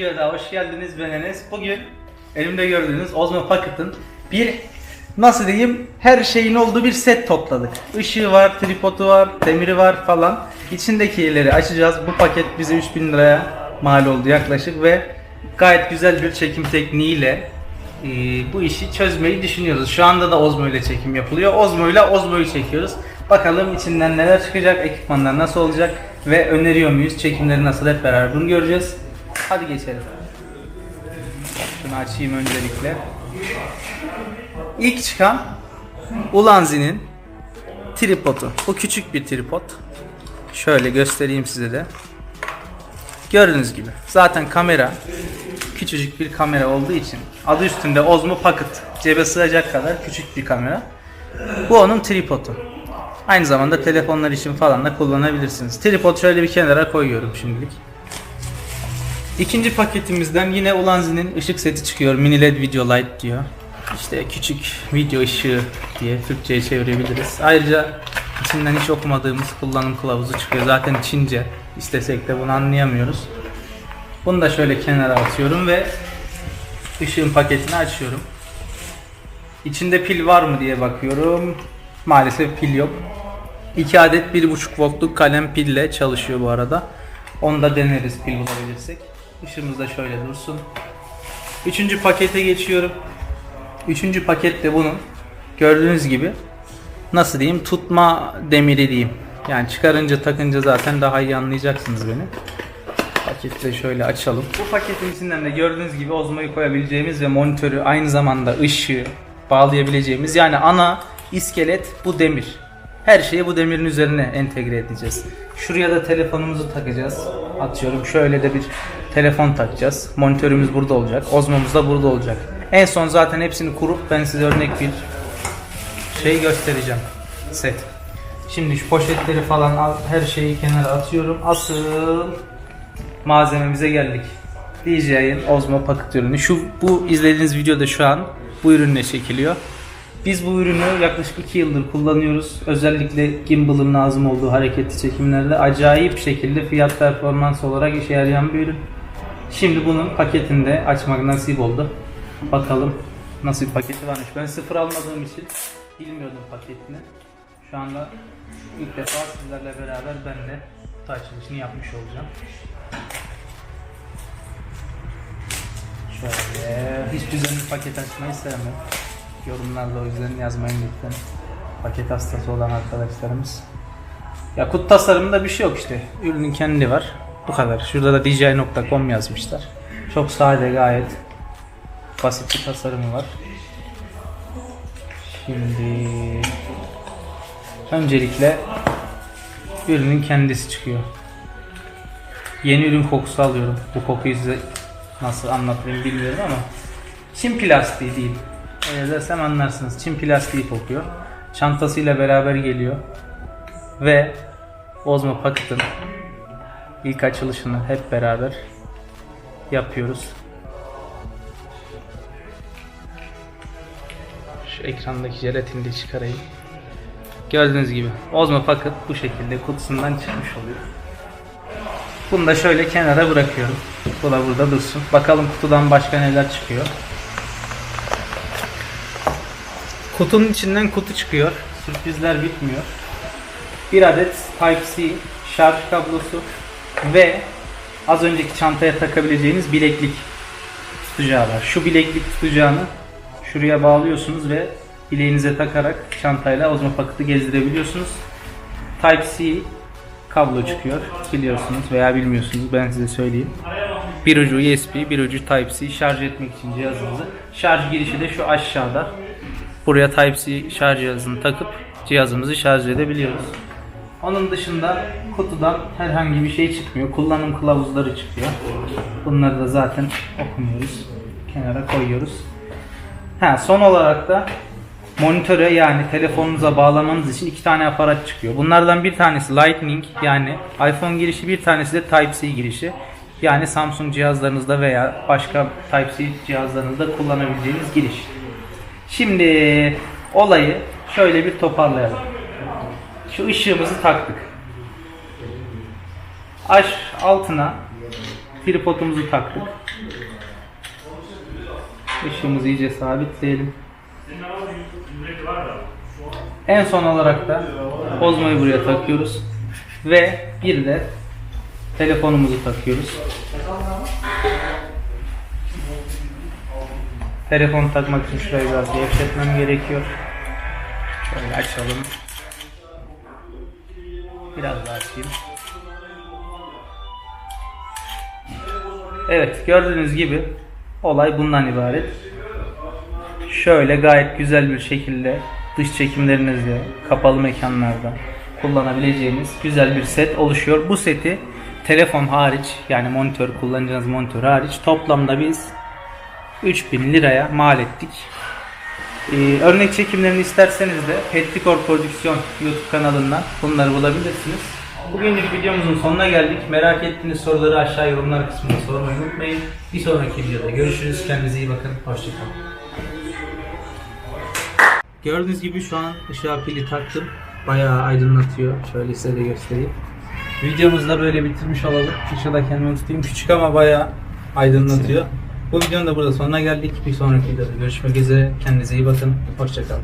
Videoda hoş geldiniz ben Enes. Bugün elimde gördüğünüz Osmo Pocket'ın bir nasıl diyeyim her şeyin olduğu bir set topladık. Işığı var, tripodu var, demiri var falan. İçindekileri açacağız. Bu paket bize 3000 liraya mal oldu yaklaşık ve gayet güzel bir çekim tekniğiyle e, bu işi çözmeyi düşünüyoruz. Şu anda da Osmo ile çekim yapılıyor. Osmo ile Osmo'yu çekiyoruz. Bakalım içinden neler çıkacak, ekipmanlar nasıl olacak ve öneriyor muyuz, çekimleri nasıl hep beraber bunu göreceğiz. Hadi geçelim. Şunu açayım öncelikle. İlk çıkan Ulanzi'nin tripodu. Bu küçük bir tripod. Şöyle göstereyim size de. Gördüğünüz gibi. Zaten kamera küçücük bir kamera olduğu için adı üstünde Osmo Pocket. Cebe sığacak kadar küçük bir kamera. Bu onun tripodu. Aynı zamanda telefonlar için falan da kullanabilirsiniz. Tripod şöyle bir kenara koyuyorum şimdilik. İkinci paketimizden yine Ulanzi'nin ışık seti çıkıyor. Mini LED Video Light diyor. İşte küçük video ışığı diye Türkçe'ye çevirebiliriz. Ayrıca içinden hiç okumadığımız kullanım kılavuzu çıkıyor. Zaten Çince. İstesek de bunu anlayamıyoruz. Bunu da şöyle kenara atıyorum ve ışığın paketini açıyorum. İçinde pil var mı diye bakıyorum. Maalesef pil yok. 2 adet 1.5 voltluk kalem pille çalışıyor bu arada. Onu da deneriz pil bulabilirsek. Işığımız da şöyle dursun. Üçüncü pakete geçiyorum. Üçüncü paket de bunun gördüğünüz gibi nasıl diyeyim tutma demiri diyeyim. Yani çıkarınca takınca zaten daha iyi anlayacaksınız beni. Paketi de şöyle açalım. Bu paketin içinden de gördüğünüz gibi Osmo'yu koyabileceğimiz ve monitörü aynı zamanda ışığı bağlayabileceğimiz yani ana iskelet bu demir. Her şeyi bu demirin üzerine entegre edeceğiz. Şuraya da telefonumuzu takacağız. Atıyorum şöyle de bir telefon takacağız. Monitörümüz burada olacak. Osmo'muz da burada olacak. En son zaten hepsini kurup ben size örnek bir şey göstereceğim. Set. Şimdi şu poşetleri falan al, her şeyi kenara atıyorum. Asıl malzememize geldik. DJI'ın Osmo Pocket ürünü. Şu bu izlediğiniz videoda şu an bu ürünle çekiliyor. Biz bu ürünü yaklaşık 2 yıldır kullanıyoruz. Özellikle gimbal'ın lazım olduğu hareketli çekimlerde acayip şekilde fiyat performans olarak işe yarayan bir ürün. Şimdi bunun paketini de açmak nasip oldu. Bakalım nasıl bir paketi varmış. Ben sıfır almadığım için bilmiyordum paketini. Şu anda ilk defa sizlerle beraber ben de kutu açılışını yapmış olacağım. Şöyle hiç düzenli paket açmayı sevmem. Yorumlarda o yüzden yazmayın lütfen. Paket hastası olan arkadaşlarımız. Ya kutu tasarımında bir şey yok işte. Ürünün kendi var. Bu kadar. Şurada da dj.com yazmışlar. Çok sade gayet basit bir tasarımı var. Şimdi öncelikle ürünün kendisi çıkıyor. Yeni ürün kokusu alıyorum. Bu kokuyu size nasıl anlatayım bilmiyorum ama Çin plastiği değil. Öyle dersem anlarsınız. Çin plastiği kokuyor. Çantasıyla beraber geliyor. Ve Osmo Pocket'ın ilk açılışını hep beraber yapıyoruz. Şu ekrandaki jelatini de çıkarayım. Gördüğünüz gibi Osmo Pocket bu şekilde kutusundan çıkmış oluyor. Bunu da şöyle kenara bırakıyorum. Bu da burada dursun. Bakalım kutudan başka neler çıkıyor. Kutunun içinden kutu çıkıyor. Sürprizler bitmiyor. Bir adet Type-C şarj kablosu ve az önceki çantaya takabileceğiniz bileklik tutacağı var. Şu bileklik tutacağını şuraya bağlıyorsunuz ve bileğinize takarak çantayla Osmo Pocket'ı gezdirebiliyorsunuz. Type-C kablo çıkıyor biliyorsunuz veya bilmiyorsunuz ben size söyleyeyim. Bir ucu USB, bir ucu Type-C şarj etmek için cihazınızı. Şarj girişi de şu aşağıda. Buraya Type-C şarj cihazını takıp cihazımızı şarj edebiliyoruz. Onun dışında kutudan herhangi bir şey çıkmıyor. Kullanım kılavuzları çıkıyor. Bunları da zaten okumuyoruz. Kenara koyuyoruz. Ha, son olarak da monitöre yani telefonunuza bağlamanız için iki tane aparat çıkıyor. Bunlardan bir tanesi Lightning yani iPhone girişi bir tanesi de Type-C girişi. Yani Samsung cihazlarınızda veya başka Type-C cihazlarınızda kullanabileceğiniz giriş. Şimdi olayı şöyle bir toparlayalım. Şu ışığımızı taktık. Aş altına tripodumuzu taktık. Işığımızı iyice sabitleyelim. En son olarak da Ozmo'yu buraya takıyoruz. Ve bir de telefonumuzu takıyoruz. Telefon takmak için şurayı biraz gevşetmem gerekiyor. Şöyle açalım. Biraz daha açayım. Evet gördüğünüz gibi olay bundan ibaret. Şöyle gayet güzel bir şekilde dış çekimlerinizde kapalı mekanlarda kullanabileceğiniz güzel bir set oluşuyor. Bu seti telefon hariç yani monitör kullanacağınız monitör hariç toplamda biz 3000 liraya mal ettik. Ee, örnek çekimlerini isterseniz de Pettikor Prodüksiyon YouTube kanalından bunları bulabilirsiniz. Bugünlük videomuzun sonuna geldik. Merak ettiğiniz soruları aşağı yorumlar kısmında sormayı unutmayın. Bir sonraki videoda görüşürüz. Kendinize iyi bakın. Hoşçakalın. Gördüğünüz gibi şu an ışığa pili taktım. Bayağı aydınlatıyor. Şöyle size de göstereyim. Videomuzu da böyle bitirmiş olalım. Işığı da kendime tutayım. Küçük ama bayağı aydınlatıyor. Bu videonun da burada sonuna geldik. Bir sonraki videoda görüşmek üzere. Kendinize iyi bakın. Hoşçakalın.